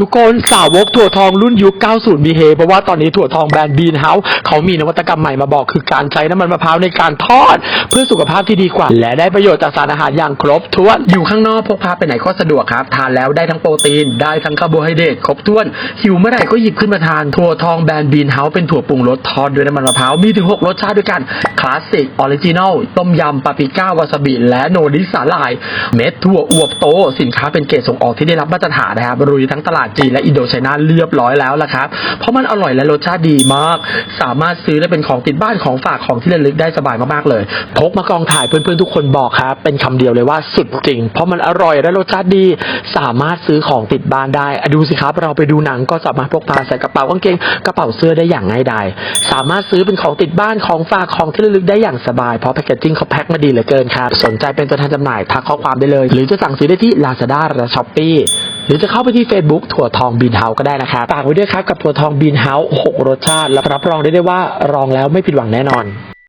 ทุกคนสาวกถั่วทองรุ่นยุค 90 มีเฮเพราะว่าตอนนี้ถั่วทองแบรนด์บีนเฮาส์เขามีนวัตกรรมใหม่มาบอกคือการใช้น้ำมันมะพร้าวในการทอด เพื่อสุขภาพที่ดีกว่า และได้ประโยชน์จากสารอาหารอย่างครบถ้วน อยู่ข้างนอกพกพาไปไหนก็สะดวกครับ ทานแล้วได้ทั้งโปรตีน ได้ทั้งคาร์โบไฮเดรตครบถ้วน หิวเมื่อไหร่ก็หยิบขึ้นมาทานถั่วทองแบรนด์บีนเฮาส์เป็นถั่วปรุงรสทอดด้วยน้ำมันมะพร้าวมีถึง 6 รสชาติด้วยกันคลาสสิกออริจินอลต้มยำปาปริก้าวาซาบิและโนริสาหร่าย เม็ดถั่วอวบโต สินค้าเป็นเกรดส่งออกที่ได้รับมาตรฐานนะครับรุยทั้งตลาดจีนและอินโดไชน่าเรียบร้อยแล้วล่ะครับ เพราะมันอร่อยและรสชาติดีมาก สามารถซื้อได้เป็นของติดบ้านของฝากของที่ระลึกได้สบายมากๆเลย พกมากองถ่ายเพื่อนๆทุกคนบอกครับ เป็นคำเดียวเลยว่าสุดจริง เพราะมันอร่อยและรสชาติดี สามารถซื้อของติดบ้านได้อดูสิครับ เราไปดูหนังก็สามารถพกพาใส่กระเป๋ากางเกงกระเป๋าเสื้อได้อย่างง่ายดาย สามารถซื้อเป็นของติดบ้านของฝากของที่ระลึกได้อย่างสบายเพราะแพคเกจจิ้งเขาแพ็คมาดีเหลือเกินครับ สนใจเป็นตัวแทนจำหน่ายทักข้อความได้เลย หรือจะสั่งซื้อได้ที่ Lazada และ Shopee หรือจะเข้าไปที่ Facebook ถั่วทองบีนเฮาก็ได้นะครับฝากไว้ด้วยครับกับถั่วทองบีนเฮาหกรสชาติและรับรองได้ได้ว่ารองแล้วไม่ผิดหวังแน่นอน